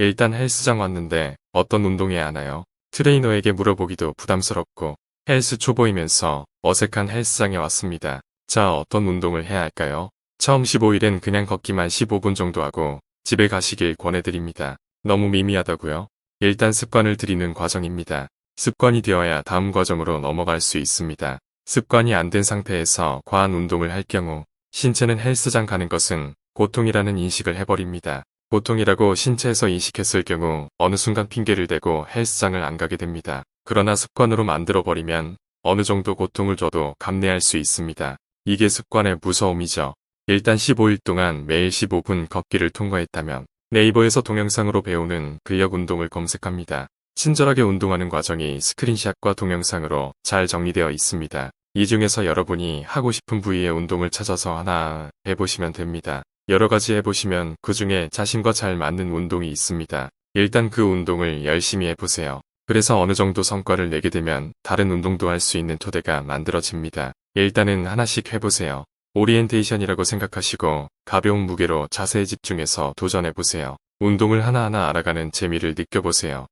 일단 헬스장 왔는데 어떤 운동해야 하나요? 트레이너에게 물어보기도 부담스럽고 헬스 초보이면서 어색한 헬스장에 왔습니다. 자, 어떤 운동을 해야 할까요? 처음 15일엔 그냥 걷기만 15분 정도 하고 집에 가시길 권해드립니다. 너무 미미하다고요? 일단 습관을 들이는 과정입니다. 습관이 되어야 다음 과정으로 넘어갈 수 있습니다. 습관이 안 된 상태에서 과한 운동을 할 경우 신체는 헬스장 가는 것은 고통이라는 인식을 해버립니다. 고통이라고 신체에서 인식했을 경우 어느 순간 핑계를 대고 헬스장을 안 가게 됩니다. 그러나 습관으로 만들어버리면 어느 정도 고통을 줘도 감내할 수 있습니다. 이게 습관의 무서움이죠. 일단 15일 동안 매일 15분 걷기를 통과했다면 네이버에서 동영상으로 배우는 근력 운동을 검색합니다. 친절하게 운동하는 과정이 스크린샷과 동영상으로 잘 정리되어 있습니다. 이 중에서 여러분이 하고 싶은 부위의 운동을 찾아서 하나 해보시면 됩니다. 여러 가지 해보시면 그 중에 자신과 잘 맞는 운동이 있습니다. 일단 그 운동을 열심히 해보세요. 그래서 어느 정도 성과를 내게 되면 다른 운동도 할 수 있는 토대가 만들어집니다. 일단은 하나씩 해보세요. 오리엔테이션이라고 생각하시고 가벼운 무게로 자세에 집중해서 도전해보세요. 운동을 하나하나 알아가는 재미를 느껴보세요.